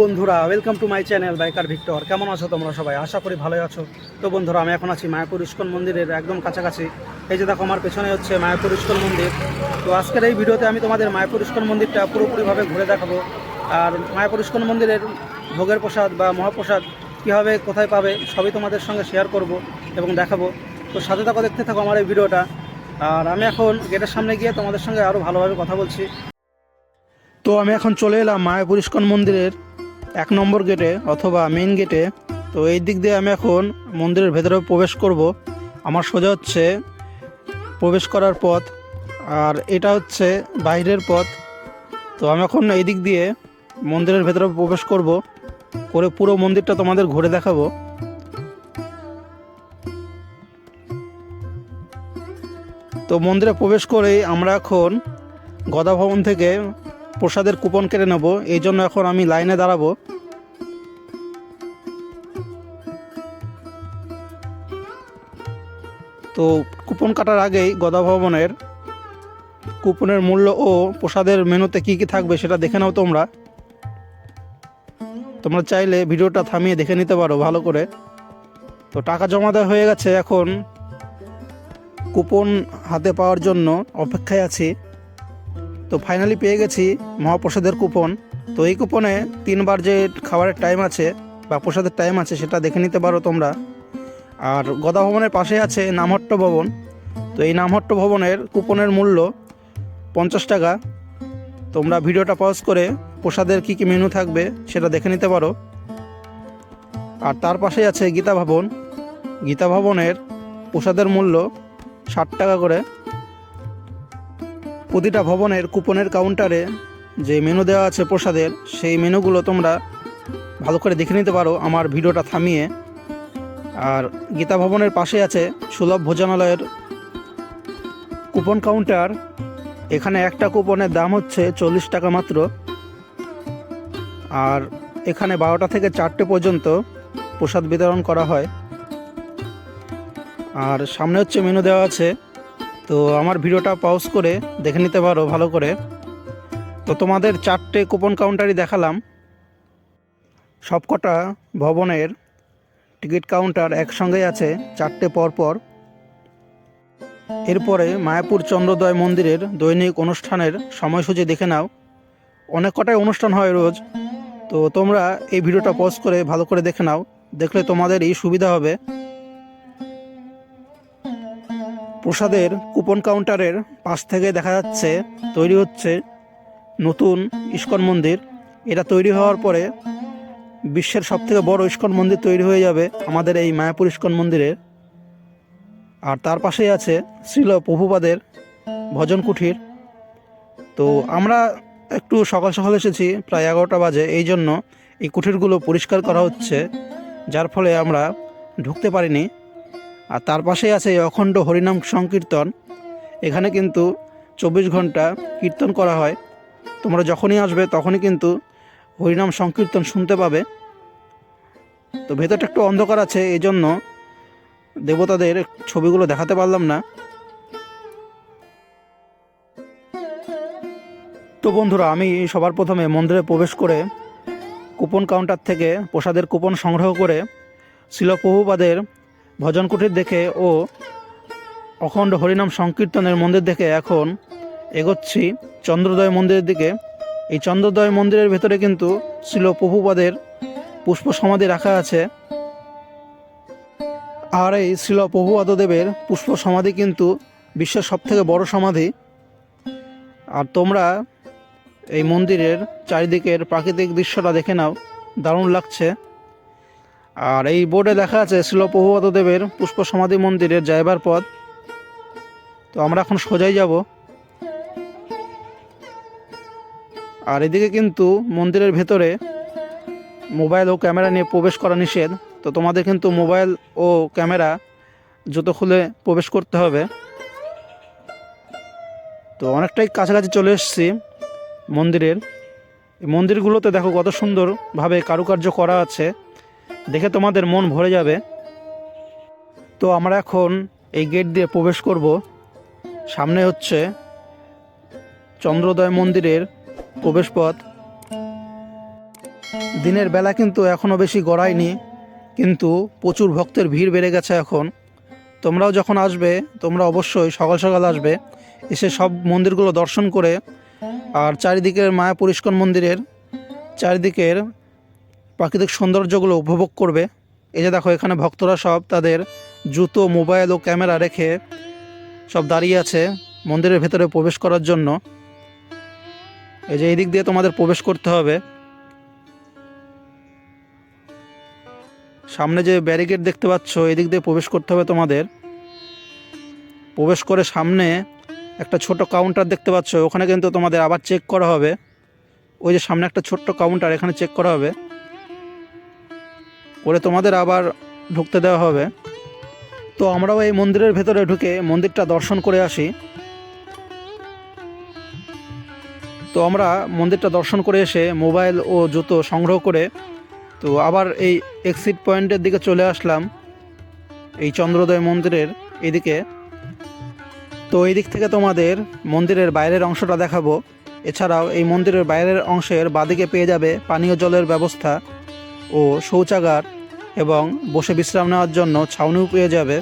বন্ধুরা welcome to my channel biker Victor কেমন আছো তোমরা সবাই? আশা করি ভালোই আছো। তো বন্ধুরা, আমি এখন আছি মায়াপুর ইস্কন মন্দিরের একদম কাছাকাছি। এই যে দেখো, আমার পেছনে হচ্ছে মায়াপুর ইস্কন মন্দির। তো আজকের এই ভিডিওতে আমি তোমাদের মায়াপুর ইস্কন মন্দিরটা পুরোপুরিভাবে ঘুরে দেখাবো। আর মায়াপুর ইস্কন মন্দিরের ভোগের প্রসাদ বা মহাপ্রসাদ কীভাবে কোথায় পাবে, সবই তোমাদের সঙ্গে শেয়ার করব এবং দেখাবো। তো সাথে থাকো, দেখতে থাকো আমার এই ভিডিওটা। আর আমি এখন গেটের সামনে গিয়ে তোমাদের সঙ্গে আরও ভালোভাবে কথা বলছি। তো আমি এখন চলে এলাম মায়াপুর ইস্কন মন্দিরের এক নম্বর গেটে অথবা মেইন গেটে। তো এই দিক দিয়ে আমি এখন মন্দিরের ভেতরে প্রবেশ করব। আমার সোজা হচ্ছে প্রবেশ করার পথ, আর এটা হচ্ছে বাইরের পথ। তো আমি এখন এই দিক দিয়ে মন্দিরের ভেতরে প্রবেশ করব, করে পুরো মন্দিরটা তোমাদের ঘুরে দেখাবো। তো মন্দিরে প্রবেশ করেই আমরা এখন গদা ভবন থেকে প্রসাদের কুপন কেড়ে নেব, এই জন্য এখন আমি লাইনে দাঁড়াবো। তো কুপন কাটার আগেই গদা ভবনের কুপনের মূল্য ও প্রসাদের মেনুতে কি কি থাকবে সেটা দেখে নাও তোমরা। তোমরা চাইলে ভিডিওটা থামিয়ে দেখে নিতে পারো ভালো করে। তো টাকা জমা দেওয়া হয়ে গেছে এখন। কুপন হাতে পাওয়ার জন্য অপেক্ষায় আছি। তো ফাইনালি পেয়ে গেছি মহাপ্রসাদের কুপন তো এই কুপনে তিনবার যে খাবারের টাইম আছে বা প্রসাদের টাইম আছে সেটা দেখে নিতে পারো তোমরা। আর গদা ভবনের পাশে আছে নামহট্ট ভবন। তো এই নামহট্ট ভবনের কুপনের মূল্য পঞ্চাশ টাকা। তোমরা ভিডিওটা পজ করে প্রসাদের কী কী মেনু থাকবে সেটা দেখে নিতে পারো। আর তার পাশে আছে গীতা ভবন। গীতা ভবনের প্রসাদের মূল্য ষাট টাকা করে। প্রতিটা ভবনের কুপনের কাউন্টারে যে মেনু দেওয়া আছে প্রসাদের, সেই মেনুগুলো তোমরা ভালো করে দেখে নিতে পারো। আমার ভিডিওটা থামিয়ে। আর গীতা ভবনের পাশে আছে সুলভ ভোজনালয়ের কুপন কাউন্টার। এখানে একটা কুপনের দাম হচ্ছে চল্লিশ টাকা মাত্র। আর এখানে বারোটা থেকে চারটে পর্যন্ত প্রসাদ বিতরণ করা হয়। আর সামনে হচ্ছে মেনু দেওয়া আছে তো আমার ভিডিওটা পজ করে দেখে নিতে পারো ভালো করে। তো তোমাদের চারটে কুপন কাউন্টারই দেখালাম। সবকটা ভবনের টিকিট কাউন্টার একসঙ্গেই আছে, চারটে পরপর। এরপরে মায়াপুর চন্দ্রোদয় মন্দিরের দৈনিক অনুষ্ঠানের সময়সূচি দেখে নাও। অনেক কটাই অনুষ্ঠান হয় রোজ। তো তোমরা এই ভিডিওটা পজ করে ভালো করে দেখে নাও। দেখলে তোমাদেরই সুবিধা হবে। প্রসাদের কুপন কাউন্টারের পাশ থেকে দেখা যাচ্ছে, তৈরি হচ্ছে নতুন ইস্কন মন্দির। এটা তৈরি হওয়ার পরে বিশ্বের সবথেকে বড় ইস্কন মন্দির তৈরি হয়ে যাবে আমাদের এই মায়াপুর ইস্কন মন্দিরের। আর তার পাশেই আছে শ্রীল প্রভুপাদের ভজন কুঠির। তো আমরা একটু সকাল সকাল এসেছি, প্রায় এগারোটা বাজে, এই জন্য এই কুঠিরগুলো পরিষ্কার করা হচ্ছে, যার ফলে আমরা ঢুকতে পারিনি। আর তার পাশেই আছে অখণ্ড হরিনাম সংকীর্তন। এখানে কিন্তু চব্বিশ ঘণ্টা কীর্তন করা হয়। তোমরা যখনই আসবে, তখনই কিন্তু হরিনাম সংকীর্তন শুনতে পাবে। তো ভেতরটা একটু অন্ধকার আছে এই জন্য দেবতাদের ছবিগুলো দেখাতে পারলাম না। তো বন্ধুরা, আমি সবার প্রথমে মন্দিরে প্রবেশ করে কুপন কাউন্টার থেকে প্রসাদের কুপন সংগ্রহ করে শিলপ্রভুপাদের ভজন কুটির দেখে ও অখণ্ড হরিনাম সংকীর্তনের মন্দির দেখে এখন এগোচ্ছি। চন্দ্রোদয় মন্দিরের দিকে। এই চন্দ্রোদয় মন্দিরের ভেতরে কিন্তু ছিল প্রভুপাদের পুষ্প সমাধি রাখা আছে। আর এই শিল প্রভুপাদদেবের পুষ্প সমাধি কিন্তু বিশ্বের সবথেকে বড় সমাধি। আর তোমরা এই মন্দিরের চারিদিকের প্রাকৃতিক দৃশ্যটা দেখে নাও। দারুণ লাগছে। আর এই বোর্ডে লেখা আছে শিল প্রভুপাদদেবের পুষ্প সমাধি মন্দিরের যাইবার পথ। তো আমরা এখন সোজাই যাব। আর এদিকে কিন্তু মন্দিরের ভেতরে মোবাইল ও ক্যামেরা নিয়ে প্রবেশ করা নিষেধ। তো তোমাদের কিন্তু মোবাইল ও ক্যামেরা জুতো খুলে প্রবেশ করতে হবে। তো অনেকটাই কাছাকাছি চলে এসেছি মন্দিরের। মন্দিরগুলোতে দেখো কত সুন্দরভাবে কারুকার্য করা আছে। দেখে তোমাদের মন ভরে যাবে। তো আমরা এখন এই গেট দিয়ে প্রবেশ করব। সামনে হচ্ছে চন্দ্রোদয় মন্দিরের প্রবেশপথ। দিনের বেলা কিন্তু এখনও বেশি গড়ায়নি, কিন্তু প্রচুর ভক্তের ভিড় বেড়ে গেছে এখন। তোমরাও যখন আসবে, তোমরা অবশ্যই সকাল সকাল আসবে, এসে সব মন্দিরগুলো দর্শন করে, আর চারিদিকের মায়া পরিষ্কার মন্দিরের, চারিদিকের প্রাকৃতিক সৌন্দর্যগুলো উপভোগ করবে। এই যে দেখো, এখানে ভক্তরা সব তাদের জুতো, মোবাইল ও ক্যামেরা রেখে সব দাঁড়িয়ে আছে মন্দিরের ভেতরে প্রবেশ করার জন্য। এই যে এই দিক দিয়ে তোমাদের প্রবেশ করতে হবে। সামনে যে ব্যারিকেড দেখতে পাচ্ছ এই দিক দিয়ে প্রবেশ করতে হবে তোমাদের। প্রবেশ করে সামনে একটা ছোট কাউন্টার দেখতে পাচ্ছ, ওখানে কিন্তু তোমাদের আবার চেক করা হবে। ওই যে সামনে একটা ছোট্ট কাউন্টার, এখানে চেক করা হবে। করে তোমাদের আবার ঢুকতে দেওয়া হবে। তো আমরাও এই মন্দিরের ভেতরে ঢুকে মন্দিরটা দর্শন করে আসি। তো আমরা মন্দিরটা দর্শন করে এসে মোবাইল ও জুতো সংগ্রহ করে তো আবার এই এক্সিট পয়েন্টের দিকে চলে আসলাম, এই চন্দ্রোদয় মন্দিরের এদিকে। তো এই দিক থেকে তোমাদের মন্দিরের বাইরের অংশটা দেখাবো। এছাড়াও এই মন্দিরের বাইরের অংশের বাদিকে পেয়ে যাবে পানীয় জলের ব্যবস্থা ও শৌচাগার। এবং বসে বিশ্রাম নেওয়ার জন্য ছাউনিও পেয়ে যাবে।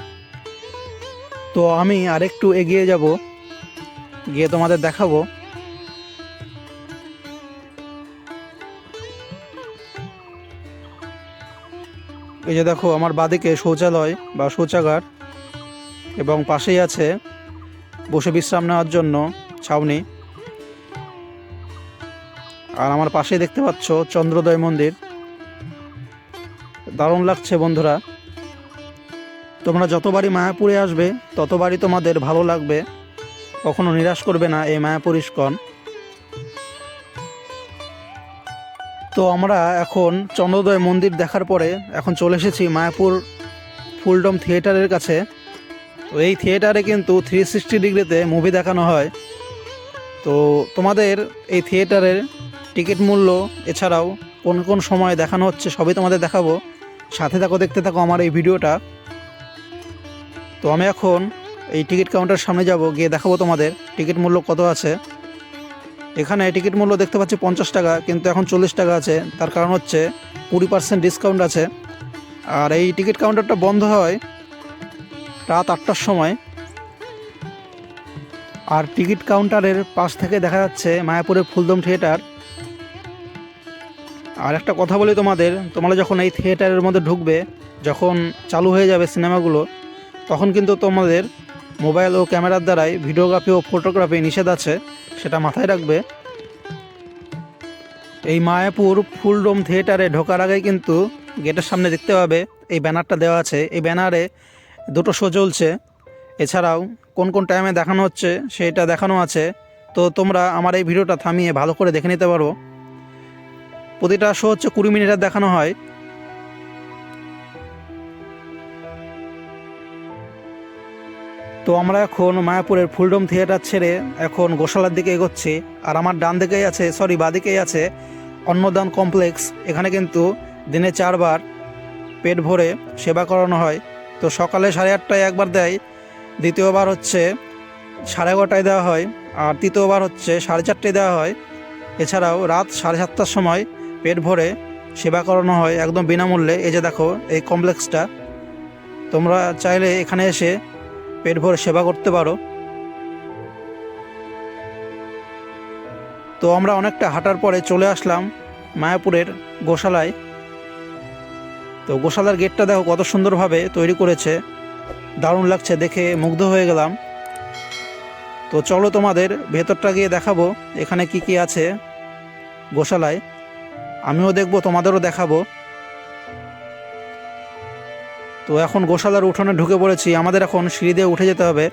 তো আমি আরেকটু এগিয়ে যাব, গিয়ে তোমাদের দেখাবো। এই যে দেখো, আমার বাদিকে শৌচালয় বা শৌচাগার এবং পাশেই আছে বসে বিশ্রাম নেওয়ার জন্য ছাউনি। আর আমার পাশেই দেখতে পাচ্ছ চন্দ্রোদয় মন্দির। দারুণ লাগছে বন্ধুরা। তোমরা যতবারই মায়াপুরে আসবে, ততবারই তোমাদের ভালো লাগবে। কখনো নিরাশ করবে না এই মায়াপুর ইস্কন। তো আমরা এখন চন্দ্রোদয় মন্দির দেখার পরে এখন চলে এসেছি মায়াপুর ফুলডম থিয়েটারের কাছে। তো এই থিয়েটারে কিন্তু থ্রি সিক্সটি ডিগ্রিতে মুভি দেখানো হয়। তো তোমাদের এই থিয়েটারের টিকিট মূল্য, এছাড়াও কোন কোন সময় দেখানো হচ্ছে সবই তোমাদের দেখাবো। সাথে থাকো, দেখতে থাকো আমার এই ভিডিওটা। তো আমি এখন এই টিকিট কাউন্টার সামনে যাব, গিয়ে দেখাবো তোমাদের টিকিট মূল্য কত আছে। এখানে টিকিট মূল্য দেখতে পাচ্ছি পঞ্চাশ টাকা, কিন্তু এখন চল্লিশ টাকা আছে। তার কারণ হচ্ছে কুড়ি পার্সেন্ট ডিসকাউন্ট আছে। আর এই টিকিট কাউন্টারটা বন্ধ হয় রাত আটটার সময়। আর টিকিট কাউন্টারের পাশ থেকে দেখা যাচ্ছে মায়াপুরের ফুলদম থিয়েটার। আর একটা কথা বলি তোমাদের, তোমরা যখন এই থিয়েটারের মধ্যে ঢুকবে, যখন চালু হয়ে যাবে সিনেমাগুলো, তখন কিন্তু তোমাদের মোবাইল ও ক্যামেরার দ্বারাই ভিডিওগ্রাফি ও ফটোগ্রাফি নিষেধ আছে, সেটা মাথায় রাখবে। এই মায়াপুর ফুল ফুলডোম থিয়েটারে ঢোকার আগে কিন্তু গেটের সামনে দেখতে পাবে, এই ব্যানারটা দেওয়া আছে। এই ব্যানারে দুটো শো চলছে। এছাড়াও কোন কোন টাইমে দেখানো হচ্ছে, সেটা দেখানো আছে। তো তোমরা আমার এই ভিডিওটা থামিয়ে ভালো করে দেখে নিতে পারো। প্রতিটা শো হচ্ছে কুড়ি মিনিটের দেখানো হয়। তো আমরা এখন মায়াপুরের ফুলডোম থিয়েটার ছেড়ে এখন গোশালার দিকে এগোচ্ছি। আর আমার ডান দিকেই আছে, সরি বাদিকেই আছে অন্নদান কমপ্লেক্স। এখানে কিন্তু দিনে চারবার পেট ভরে সেবা করানো হয়। তো সকালে সাড়ে আটটায় একবার দেয়, দ্বিতীয়বার হচ্ছে সাড়ে এগারোটায় দেওয়া হয়, আর তৃতীয়বার হচ্ছে সাড়ে চারটায় দেওয়া হয়। এছাড়াও রাত সাড়ে সাতটার সময় পেট ভরে সেবা করানো হয় একদম বিনামূল্যে। এই যে দেখো, এই কমপ্লেক্সটা। তোমরা চাইলে এখানে এসে পেট ভরে সেবা করতে পারো। তো আমরা অনেকটা হাঁটার পরে চলে আসলাম মায়াপুরের গোশালায়। তো গোশালার গেটটা দেখো কত সুন্দরভাবে তৈরি করেছে। দারুণ লাগছে দেখে মুগ্ধ হয়ে গেলাম। তো চলো তোমাদের ভেতরটা গিয়ে দেখাবো, এখানে কি কি আছে গোশালায়। আমিও দেখব, তোমাদেরও দেখাবো। তো এখন গোশালার উঠোনে ঢুকে পড়েছি। আমাদের এখন সিঁড়ি দিয়ে উঠে যেতে হবে।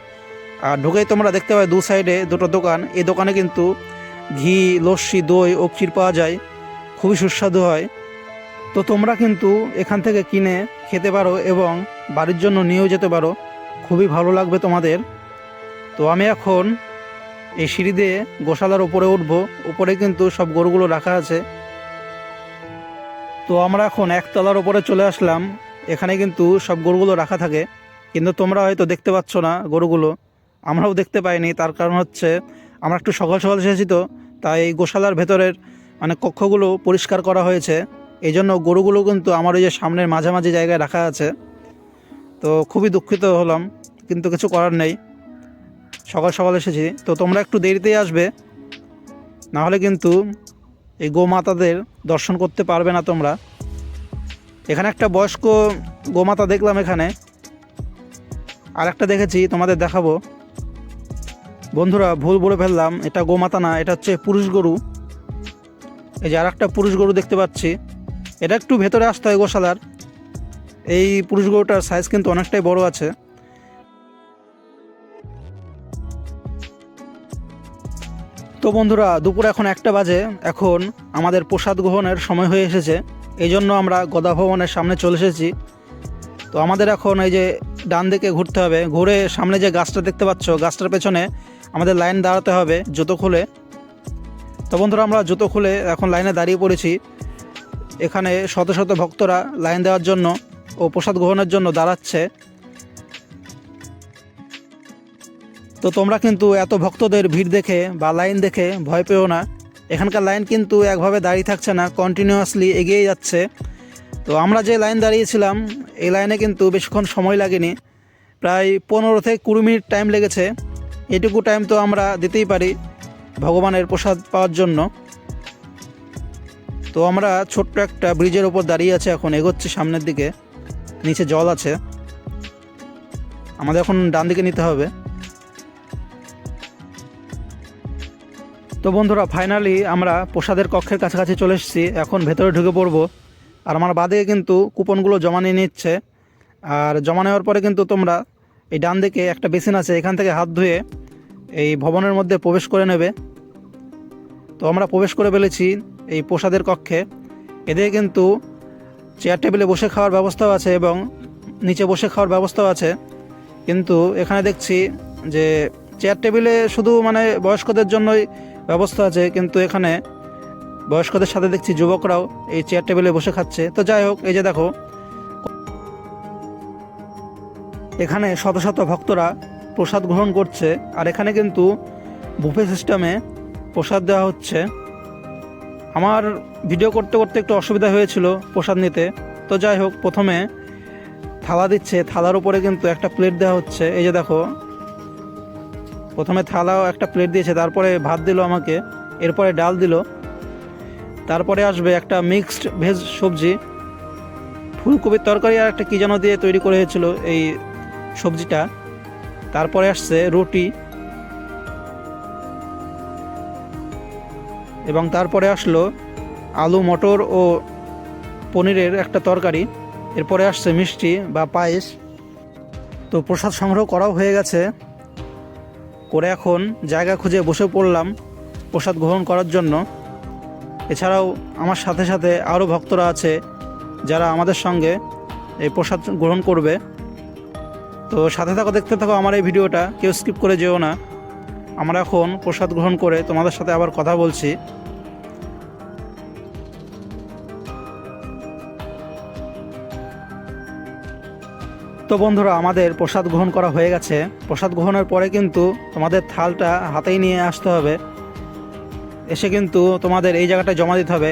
আর ঢুকেই তোমরা দেখতে পাবে দু সাইডে দুটো দোকান। এই দোকানে কিন্তু ঘি, লস্যি, দই ও ক্ষীর পাওয়া যায়। খুবই সুস্বাদু হয়। তো তোমরা কিন্তু এখান থেকে কিনে খেতে পারো এবং বাড়ির জন্য নিয়েও যেতে পারো। খুবই ভালো লাগবে তোমাদের। তো আমি এখন এই সিঁড়ি দিয়ে গোশালার উপরে উঠবো। উপরে কিন্তু সব গরুগুলো রাখা আছে। তো আমরা এখন একতলার উপরে চলে আসলাম। এখানে কিন্তু সব গরুগুলো রাখা থাকে। কিন্তু তোমরা হয়তো দেখতে পাচ্ছ না গরুগুলো। আমরাও দেখতে পাইনি, তার কারণ হচ্ছে আমরা একটু সকাল সকাল এসেছি তো, তাই এই গোশালার ভেতরের মানে কক্ষগুলো পরিষ্কার করা হয়েছে। এই জন্য গরুগুলো কিন্তু আমার ওই যে সামনের মাঝামাঝি জায়গায় রাখা আছে। তো খুবই দুঃখিত হলাম, কিন্তু কিছু করার নেই। সকাল সকাল এসেছি, তো তোমরা একটু দেরিতেই আসবে। না হলে কিন্তু এই গোমাতাদের দর্শন করতে পারবে না তোমরা। এখানে একটা বয়স্ক গোমাতা দেখলাম এখানে। আর একটা দেখেছি, তোমাদের দেখাবো। বন্ধুরা, ভুল বলে ফেললাম, এটা গোমাতা না, এটা হচ্ছে পুরুষ গরু। এই যে আর একটা পুরুষ গরু দেখতে পাচ্ছি। এটা একটু ভেতরে আসতে হয় গোশালার। এই পুরুষ গরুটার সাইজ কিন্তু অনেকটাই বড় আছে। তো বন্ধুরা, দুপুর এখন একটা বাজে। এখন আমাদের প্রসাদ গ্রহণের সময় হয়ে এসেছে। এই জন্য আমরা গদা ভবনের সামনে চলে এসেছি। তো আমাদের এখন এই যে ডান দিকে ঘুরতে হবে। ঘুরে সামনে যে গাছটা দেখতে পাচ্ছ, গাছটার পেছনে আমাদের লাইন দাঁড়াতে হবে জুতো খুলে। তো বন্ধুরা, আমরা জুতো খুলে এখন লাইনে দাঁড়িয়ে পড়েছি। এখানে শত শত ভক্তরা লাইন দেওয়ার জন্য ও প্রসাদ গ্রহণের জন্য দাঁড়াচ্ছে। তো তোমরা কিন্তু এত ভক্তদের ভিড় দেখে বা লাইন দেখে ভয় পেও না। এখানকার লাইন কিন্তু একভাবে দাঁড়িয়ে থাকছে না কন্টিনিউয়াসলি এগিয়ে যাচ্ছে। তো আমরা যে লাইন দাঁড়িয়েছিলাম, এই লাইনে কিন্তু বেশিক্ষণ সময় লাগেনি। প্রায় পনেরো থেকে কুড়ি মিনিট টাইম লেগেছে। এটুকু টাইম তো আমরা দিতেই পারি ভগবানের প্রসাদ পাওয়ার জন্য। তো আমরা ছোট্ট একটা ব্রিজের ওপর দাঁড়িয়ে আছে এখন, এগোচ্ছি সামনের দিকে। নিচে জল আছে। আমাদের এখন ডান দিকে নিতে হবে। তো বন্ধুরা ফাইনালি আমরা প্রসাদের কক্ষের কাছাকাছি চলে এসেছি। এখন ভেতরে ঢুকে পড়ব। আর আমার বাদে কিন্তু কুপনগুলো জমা নিয়ে নিচ্ছে। আর জমা নেওয়ার পরে কিন্তু তোমরা এই ডান দিকে একটা বেসিন আছে, এখান থেকে হাত ধুয়ে এই ভবনের মধ্যে প্রবেশ করে নেবে। তো আমরা প্রবেশ করে ফেলেছি এই প্রসাদের কক্ষে। এদিকে কিন্তু চেয়ার টেবিলে বসে খাওয়ার ব্যবস্থাও আছে এবং নিচে বসে খাওয়ার ব্যবস্থাও আছে। কিন্তু এখানে দেখছি যে চেয়ার টেবিলে শুধু মানে বয়স্কদের জন্যই ব্যবস্থা আছে, কিন্তু এখানে বয়স্কদের সাথে দেখছি যুবকরাও এই চেয়ার টেবিলে বসে খাচ্ছে। তো যাই হোক, এই যে দেখো, এখানে শত শত ভক্তরা প্রসাদ গ্রহণ করছে, আর এখানে কিন্তু বুফে সিস্টেমে প্রসাদ দেওয়া হচ্ছে। আমার ভিডিও করতে করতে একটু অসুবিধা হয়েছিল প্রসাদ নিতে। তো যাই হোক, প্রথমে থালা দিচ্ছে, থালার উপরে কিন্তু একটা প্লেট দেওয়া হচ্ছে। এই যে দেখো প্রথমে থালাও একটা প্লেট দিয়েছে, তারপরে ভাত দিল আমাকে, এরপরে ডাল দিল। তারপরে আসবে একটা মিক্সড ভেজ সবজি, ফুলকপির তরকারি আর একটা কী যেন দিয়ে তৈরি করে হয়েছিল এই সবজিটা। তারপরে আসছে রুটি। এবং তারপরে আসলো আলু, মটর ও পনিরের একটা তরকারি। এরপরে আসছে মিষ্টি বা পায়েস। তো প্রসাদ সংগ্রহ করাও হয়ে গেছে। করে এখন জায়গা খুঁজে বসে পড়লাম প্রসাদ গ্রহণ করার জন্য। এছাড়াও আমার সাথে সাথে আরও ভক্তরা আছে যারা আমাদের সঙ্গে এই প্রসাদ গ্রহণ করবে। তো সাথে থাকো, দেখতে থাকো আমার এই ভিডিওটা, কেউ স্কিপ করে যেও না। আমরা এখন প্রসাদ গ্রহণ করে তোমাদের সাথে আবার কথা বলছি। তো বন্ধুরা, আমাদের প্রসাদ গ্রহণ করা হয়ে গেছে। প্রসাদ গ্রহণের পরে কিন্তু তোমাদের থালটা হাতেই নিয়ে আসতে হবে। এসে কিন্তু তোমাদের এই জায়গাটা জমা দিতে হবে।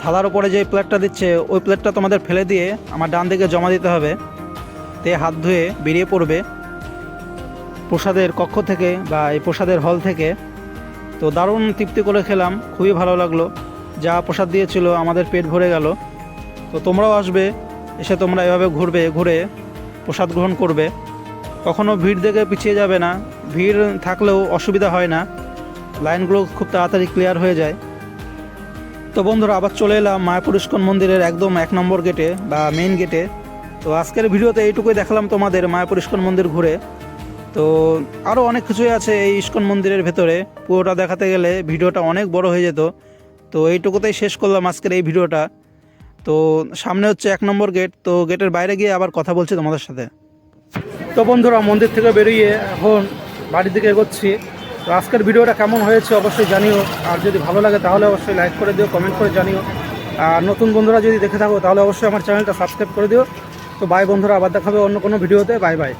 থালার উপরে যে প্লেটটা দিচ্ছে, ওই প্লেটটা তোমাদের ফেলে দিয়ে আমার ডান দিকে জমা দিতে হবে। তে হাত ধুয়ে বেরিয়ে পড়বে প্রসাদের কক্ষ থেকে বা এই প্রসাদের হল থেকে। তো দারুণ তৃপ্তি করে খেলাম, খুবই ভালো লাগল। যা প্রসাদ দিয়েছিল আমাদের পেট ভরে গেল। তো তোমরাও আসবে, এসে তোমরা এভাবে ঘুরবে, ঘুরে প্রসাদ গ্রহণ করবে। কখনও ভিড় দেখে পিছিয়ে যাবে না। ভিড় থাকলেও অসুবিধা হয় না। লাইনগুলো খুব তাড়াতাড়ি ক্লিয়ার হয়ে যায়। তো বন্ধুরা, আবার চলে এলাম মায়াপুর ইস্কন মন্দিরের একদম এক নম্বর গেটে বা মেইন গেটে। তো আজকের ভিডিওতে এইটুকুই দেখালাম তোমাদের মায়াপুর ইস্কন মন্দির ঘুরে। তো আরও অনেক কিছুই আছে এই ইস্কন মন্দিরের ভেতরে। পুরোটা দেখাতে গেলে ভিডিওটা অনেক বড় হয়ে যেত। তো এইটুকুতেই শেষ করলাম আজকের এই ভিডিওটা। তো সামনে হচ্ছে এক নম্বর গেট তো গেটের বাইরে গিয়ে আবার কথা বলছি তোমাদের সাথে। তো বন্ধুরা, মন্দির থেকে বেরিয়ে এখন বাড়ির দিকে এগোচ্ছি। তো আজকের ভিডিওটা কেমন হয়েছে অবশ্যই জানিও। আর যদি ভালো লাগে তাহলে অবশ্যই লাইক করে দিও কমেন্ট করে জানিও। আর নতুন বন্ধুরা যদি দেখে থাকো তাহলে অবশ্যই আমার চ্যানেলটা সাবস্ক্রাইব করে দিও। তো বাই বন্ধুরা, আবার দেখাবে অন্য কোনো ভিডিওতে। Bye bye